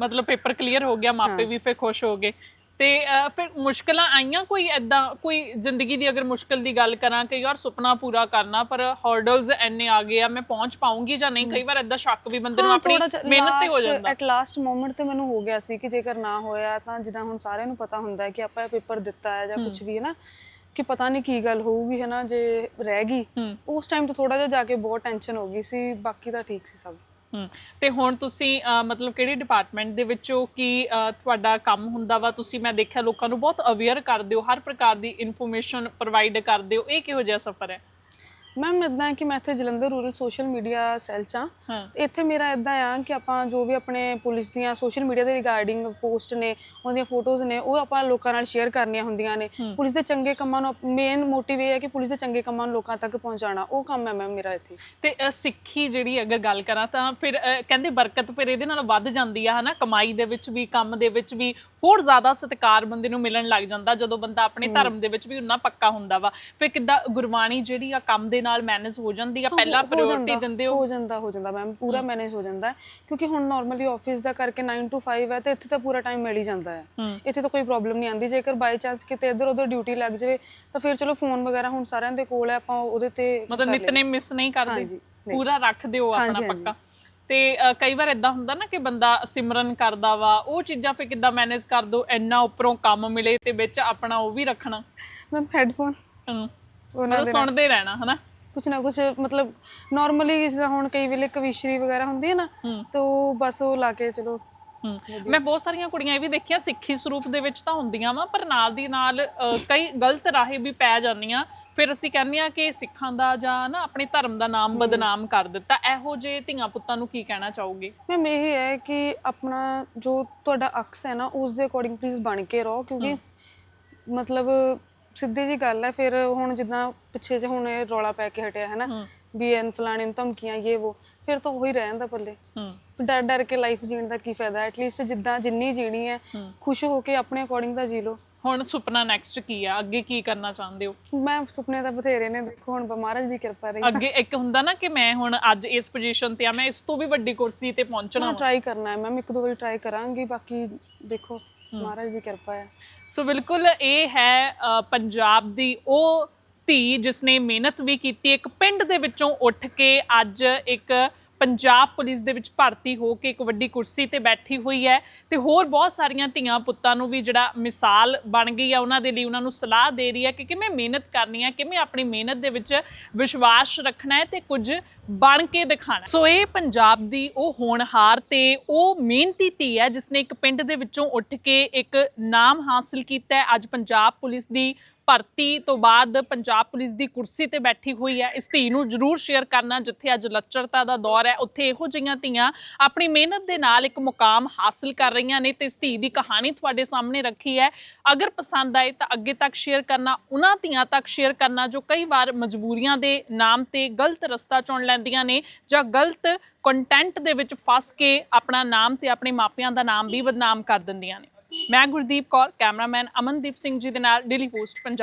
ਮਤਲਬ ਪੇਪਰ ਕਲੀਅਰ ਹੋ ਗਿਆ ਮਾਪੇ ਵੀ ਫਿਰ ਖੁਸ਼ ਹੋ ਗਏ। ਤੇ ਅ, ਫਿਰ ਮੁਸ਼ਕਲਾਂ ਆਈਆਂ ਕੋਈ ਐਦਾਂ ਕੋਈ ਜ਼ਿੰਦਗੀ ਦੀ ਅਗਰ ਮੁਸ਼ਕਲ ਦੀ ਗੱਲ ਕਰਾਂ ਕਿ ਯਾਰ ਸੁਪਨਾ ਪੂਰਾ ਕਰਨਾ ਪਰ ਹਰਡਲਸ ਐਨੇ ਆ ਗਏ ਆ ਮੈਂ ਪਹੁੰਚ ਪਾਉਂਗੀ ਜਾਂ ਨਹੀਂ? ਕਈ ਵਾਰ ਐਦਾਂ ਸ਼ੱਕ ਵੀ ਬੰਦੇ ਨੂੰ ਆਪਣੀ ਮਿਹਨਤ ਤੇ ਹੋ ਜਾਂਦਾ। ਐਟ ਲਾਸਟ ਮੂਮੈਂਟ ਤੇ ਮੈਨੂੰ ਹੋ ਗਿਆ ਸੀ ਕਿ ਜੇਕਰ ਨਾ ਹੋਇਆ ਤਾਂ ਜਿੱਦਾਂ ਹੁਣ ਸਾਰਿਆਂ ਨੂੰ ਪਤਾ ਹੁੰਦਾ ਹੈ ਕਿ ਆਪਾਂ ਇਹ ਪੇਪਰ ਦਿੱਤਾ ਹੈ ਜਾਂ ਕੁਝ ਵੀ ਹੈ ਨਾ ਕਿ ਪਤਾ ਨਹੀਂ ਕੀ ਗੱਲ ਹੋਊਗੀ ਹੈ ਨਾ ਜੇ ਰਹਿ ਗਈ ਉਸ ਟਾਈਮ ਤੋਂ ਥੋੜਾ ਜਿਹਾ ਜਾ ਕੇ ਬਹੁਤ ਟੈਨਸ਼ਨ ਹੋ ਗਈ ਸੀ ਬਾਕੀ ਤਾਂ ਠੀਕ ਸੀ ਸਭ। ਹਮ, ਤੇ ਹੁਣ ਤੁਸੀਂ ਅ, ਮਤਲਬ ਕਿਹੜੇ ਡਿਪਾਰਟਮੈਂਟ ਦੇ ਵਿੱਚੋਂ ਕੀ ਅ, ਤੁਹਾਡਾ ਕੰਮ ਹੁੰਦਾ ਵਾ? ਤੁਸੀਂ ਮੈਂ ਦੇਖਿਆ ਲੋਕਾਂ ਨੂੰ ਬਹੁਤ ਅਵੇਅਰ ਕਰਦੇ ਹੋ ਹਰ ਪ੍ਰਕਾਰ ਦੀ ਇਨਫੋਰਮੇਸ਼ਨ ਪ੍ਰੋਵਾਈਡ ਕਰਦੇ ਹੋ। ਇਹ ਕਿਹੋ ਜਿਹਾ ਸਫ਼ਰ ਹੈ? ਮੈਮ ਇਦਾਂ ਕਿ ਮੈਂ ਇੱਥੇ Jalandhar rural social media cell 'ਚ ਹਾਂ। ਇੱਥੇ ਮੇਰਾ ਇਦਾਂ ਆ ਕਿ ਆਪਾਂ ਜੋ ਵੀ ਆਪਣੇ ਪੁਲਿਸ ਦੀਆਂ ਸੋਸ਼ਲ ਮੀਡੀਆ ਦੇ ਰਿਗਾਰਡਿੰਗ ਪੋਸਟ ਨੇ ਉਹਦੀਆਂ ਫੋਟੋਜ਼ ਨੇ ਉਹ ਆਪਾਂ ਲੋਕਾਂ ਨਾਲ ਸ਼ੇਅਰ ਕਰਨੀਆਂ ਹੁੰਦੀਆਂ ਨੇ। ਪੁਲਿਸ ਦੇ ਚੰਗੇ ਕੰਮਾਂ ਨੂੰ ਮੇਨ ਮੋਟਿਵ ਇਹ ਹੈ ਕਿ ਪੁਲਿਸ ਦੇ ਚੰਗੇ ਕੰਮਾਂ ਨੂੰ ਲੋਕਾਂ ਤੱਕ ਪਹੁੰਚਾਉਣਾ। ਉਹ ਕੰਮ ਹੈ ਮੈਮ ਮੇਰਾ ਇੱਥੇ। ਤੇ ਅ, ਸਿੱਖੀ ਜਿਹੜੀ ਅਗਰ ਗੱਲ ਕਰਾਂ ਤਾਂ ਫਿਰ ਅ, ਕਹਿੰਦੇ ਬਰਕਤ ਫਿਰ ਇਹਦੇ ਨਾਲ ਵੱਧ ਜਾਂਦੀ ਆ ਹਨਾ? ਕਮਾਈ ਦੇ ਵਿੱਚ ਵੀ ਕੰਮ ਦੇ ਵਿੱਚ ਵੀ ਹੋਰ ਜ਼ਿਆਦਾ ਸਤਿਕਾਰ ਬੰਦੇ ਨੂੰ ਮਿਲਣ ਲੱਗ ਜਾਂਦਾ ਜਦੋਂ ਬੰਦਾ ਆਪਣੇ ਧਰਮ ਦੇ ਵਿੱਚ ਵੀ ਉਨਾ ਪੱਕਾ ਹੁੰਦਾ ਵਾ। ਫਿਰ ਕਿੱਦਾਂ ਗੁਰਬਾਣੀ ਜਿਹੜੀ ਆ ਕੰਮ ਦੇ ਨਾਲ ਮੈਨੇਜ ਹੋ ਜਾਂਦੀ ਆ ਪਹਿਲਾਂ ਪ੍ਰਾਇੋਰਟੀ ਦਿੰਦੇ ਹੋ? ਹੋ ਜਾਂਦਾ ਹੋ ਜਾਂਦਾ ਮੈਮ ਪੂਰਾ ਮੈਨੇਜ ਹੋ ਜਾਂਦਾ ਕਿਉਂਕਿ ਹੁਣ ਨਾਰਮਲੀ ਆਫਿਸ ਦਾ ਕਰਕੇ 9 to 5 ਹੈ ਤੇ ਇੱਥੇ ਤਾਂ ਪੂਰਾ ਟਾਈਮ ਮਿਲ ਹੀ ਜਾਂਦਾ ਹੈ। ਇੱਥੇ ਤਾਂ ਕੋਈ ਪ੍ਰੋਬਲਮ ਨਹੀਂ ਆਉਂਦੀ। ਜੇਕਰ ਬਾਈ ਚਾਂਸ ਕਿਤੇ ਇੱਧਰ ਉੱਧਰ ਡਿਊਟੀ ਲੱਗ ਜਾਵੇ ਤਾਂ ਫਿਰ ਚਲੋ ਫੋਨ ਵਗੈਰਾ ਹੁਣ ਸਾਰਿਆਂ ਦੇ ਕੋਲ ਹੈ ਆਪਾਂ ਉਹਦੇ ਤੇ ਮਤਲਬ ਨਿਤਨੇ ਮਿਸ ਨਹੀਂ ਕਰਦੇ। ਪੂਰਾ ਰੱਖਦੇ ਹੋ ਆਪਣਾ ਪੱਕਾ। ਤੇ ਕਈ ਵਾਰ ਇਦਾਂ ਹੁੰਦਾ ਨਾ ਕਿ ਬੰਦਾ ਸਿਮਰਨ ਕਰਦਾ ਵਾ ਉਹ ਚੀਜ਼ਾਂ ਫਿਰ ਕਿੱਦਾਂ ਮੈਨੇਜ ਕਰ ਦੋ ਇੰਨਾ ਉੱਪਰੋਂ ਕੰਮ ਮਿਲੇ ਤੇ ਵਿੱਚ ਆਪਣਾ ਉਹ ਵੀ ਰੱਖਣਾ। ਮੈਮ ਹੈੱਡਫੋਨ ਉਹਨਾਂ ਮਤਲਬ ਸੁਣਦੇ ਰਹਿਣਾ ਹਨਾ? ਕੁਛ ਨਾ ਕੁਛ ਮਤਲਬ ਨਾਰਮਲੀ ਜਿਸ ਤਰ੍ਹਾਂ ਹੁਣ ਕਈ ਵੇਲੇ ਕਵਿਸ਼ਰੀ ਵਗੈਰਾ ਹੁੰਦੀ ਹੈ ਨਾ ਤਾਂ ਉਹ ਬਸ ਉਹ ਲਾ ਕੇ ਚਲੋ ਮੈਂ ਬਹੁਤ ਸਾਰੀਆਂ ਕੁੜੀਆਂ ਇਹ ਵੀ ਦੇਖੀਆਂ ਸਿੱਖੀ ਸਰੂਪ ਦੇ ਵਿੱਚ ਤਾਂ ਹੁੰਦੀਆਂ ਵਾ ਪਰ ਨਾਲ ਦੀ ਨਾਲ ਕਈ ਗਲਤ ਰਾਹੇ ਵੀ ਪੈ ਜਾਂਦੀਆਂ। ਫਿਰ ਅਸੀਂ ਕਹਿੰਦੇ ਆ ਕਿ ਸਿੱਖਾਂ ਦਾ ਜਾਂ ਨਾ ਆਪਣੇ ਧਰਮ ਦਾ ਨਾਮ ਬਦਨਾਮ ਕਰ ਦਿੱਤਾ। ਇਹੋ ਜੇ ਧੀਆਂ ਪੁੱਤਾਂ ਨੂੰ ਕੀ ਕਹਿਣਾ ਚਾਹੋਗੇ? ਮੈਮ ਇਹ ਹੈ ਕਿ ਆਪਣਾ ਜੋ ਤੁਹਾਡਾ ਅਕਸ ਹੈ ਨਾ ਉਸ ਦੇ ਅਕੋਰਡਿੰਗ ਪਲੀਜ਼ ਬਣ ਕੇ ਰਹੋ ਕਿਉਂਕਿ ਮਤਲਬ ਸਿੱਧੀ ਜੀ ਗੱਲ ਹੈ ਫਿਰ ਹੁਣ ਜਿੱਦਾਂ ਪਿੱਛੇ ਜੇ ਹੁਣ ਇਹ ਰੌਲਾ ਪੈ ਕੇ ਹਟਿਆ ਹੈ। ਨਾ ਵੀ ਐਨ ਫਲਾਣੇ ਨੂੰ ਧਮਕੀਆਂ ਇਹ ਉਹ ਫਿਰ ਤਾਂ ਉਹੀ ਰਹਿ ਜਾਂਦਾ ਪੱਲੇ। ਹੂੰ। ਡਰ ਡਰ ਕੇ ਲਾਈਫ ਜੀਣ ਦਾ ਕੀ ਫਾਇਦਾ? ਐਟਲੀਸਟ ਜਿੱਦਾਂ ਜਿੰਨੀ ਜੀਣੀ ਹੈ ਖੁਸ਼ ਹੋ ਕੇ ਆਪਣੇ ਅਕੋਰਡਿੰਗ ਦਾ ਜੀ ਲਓ। ਹੁਣ ਸੁਪਨਾ ਨੈਕਸਟ ਕੀ ਆ? ਅੱਗੇ ਕੀ ਕਰਨਾ ਚਾਹੁੰਦੇ ਹੋ? ਮੈਂ ਸੁਪਨੇ ਤਾਂ ਬਥੇਰੇ ਨੇ ਦੇਖੋ ਹੁਣ ਮਹਾਰਾਜ ਦੀ ਕਿਰਪਾ ਰਹੀ ਅੱਗੇ ਇੱਕ ਹੁੰਦਾ ਨਾ ਕਿ ਮੈਂ ਹੁਣ ਅੱਜ ਇਸ ਪੋਜੀਸ਼ਨ ਤੇ ਆ ਮੈਂ ਇਸ ਤੋਂ ਵੀ ਵੱਡੀ ਕੁਰਸੀ ਤੇ ਪਹੁੰਚਣਾ ਮੈਂ ਟਰਾਈ ਕਰਨਾ ਹੈ ਮੈਮ ਇੱਕ ਦੋ ਵਾਰੀ ਟਰਾਈ ਕਰਾਂਗੀ ਬਾਕੀ ਦੇਖੋ। ਮਹਾਰਾਜ ਦੀ ਕਿਰਪਾ ਹੈ ਸੋ ਬਿਲਕੁਲ ਇਹ ਹੈ ਅ, ਪੰਜਾਬ ਦੀ ਉਹ ਧੀ ਜਿਸਨੇ ਮਿਹਨਤ ਵੀ ਕੀਤੀ ਇੱਕ ਪਿੰਡ ਦੇ ਵਿੱਚੋਂ ਉੱਠ ਕੇ ਅੱਜ ਇੱਕ ਪੰਜਾਬ ਪੁਲਿਸ ਦੇ ਵਿੱਚ ਭਰਤੀ ਹੋ ਕੇ ਇੱਕ ਵੱਡੀ ਕੁਰਸੀ ਤੇ ਬੈਠੀ ਹੋਈ ਹੈ ਤੇ ਹੋਰ ਬਹੁਤ ਸਾਰੀਆਂ ਧੀਆਂ ਪੁੱਤਾਂ ਨੂੰ ਵੀ ਜਿਹੜਾ ਮਿਸਾਲ ਬਣ ਗਈ ਹੈ ਉਹਨਾਂ ਦੇ ਲਈ ਉਹਨਾਂ ਨੂੰ ਸਲਾਹ ਦੇ ਰਹੀ ਹੈ ਕਿ ਕਿਵੇਂ ਮਿਹਨਤ ਕਰਨੀ ਹੈ ਕਿਵੇਂ ਆਪਣੀ ਮਿਹਨਤ ਦੇ ਵਿੱਚ ਵਿਸ਼ਵਾਸ ਰੱਖਣਾ ਹੈ ਤੇ ਕੁਝ ਬਣ ਕੇ ਦਿਖਾਣਾ ਸੋ ਇਹ ਪੰਜਾਬ ਦੀ ਉਹ ਹੋਣਹਾਰ ਤੇ ਉਹ ਮਿਹਨਤੀ ਧੀ ਹੈ, ਜਿਸਨੇ ਇੱਕ ਪਿੰਡ ਦੇ ਵਿੱਚੋਂ ਉੱਠ ਕੇ ਇੱਕ ਨਾਮ ਹਾਸਲ ਕੀਤਾ ਹੈ। ਅੱਜ ਪੰਜਾਬ ਪੁਲਿਸ ਦੀ ਭਰਤੀ ਤੋਂ ਬਾਅਦ ਪੰਜਾਬ ਪੁਲਿਸ ਦੀ ਕੁਰਸੀ ਤੇ ਬੈਠੀ ਹੋਈ ਹੈ। ਇਸ ਧੀ ਨੂੰ ਜਰੂਰ ਸ਼ੇਅਰ ਕਰਨਾ, ਜਿੱਥੇ ਅੱਜ ਲੱਚਰਤਾ ਦਾ ਦੌਰ ਹੈ। ਉੱਥੇ ਇਹੋ ਜਿਹੀਆਂ ਧੀਆਂ ਆਪਣੀ ਮਿਹਨਤ ਦੇ ਨਾਲ ਇੱਕ ਮੁਕਾਮ ਹਾਸਲ ਕਰ ਰਹੀਆਂ ਨੇ ਤੇ ਇਸ ਧੀ ਦੀ ਕਹਾਣੀ ਤੁਹਾਡੇ ਸਾਹਮਣੇ ਰੱਖੀ ਹੈ। ਅਗਰ ਪਸੰਦ ਆਏ ਤਾਂ ਅੱਗੇ ਤੱਕ ਸ਼ੇਅਰ ਕਰਨਾ, ਉਹਨਾਂ ਧੀਆਂ ਤੱਕ ਸ਼ੇਅਰ ਕਰਨਾ ਜੋ ਕਈ ਵਾਰ ਮਜਬੂਰੀਆਂ ਦੇ ਨਾਮ ਤੇ ਗਲਤ ਰਸਤਾ ਚੁਣ ਲੈਂਦੀਆਂ ਨੇ ਜਾਂ ਗਲਤ ਕੰਟੈਂਟ ਦੇ ਵਿੱਚ ਫਸ ਕੇ ਆਪਣਾ ਨਾਮ ਤੇ ਆਪਣੇ ਮਾਪਿਆਂ ਦਾ ਨਾਮ ਵੀ ਬਦਨਾਮ ਕਰ ਦਿੰਦੀਆਂ ਨੇ। ਮੈਂ ਗੁਰਦੀਪ ਕੌਰ ਕੈਮਰਾਮੈਨ ਅਮਨਦੀਪ ਸਿੰਘ ਜੀ ਦੇ ਨਾਲ ਡੇਲੀ ਪੋਸਟ ਪੰਜਾਬ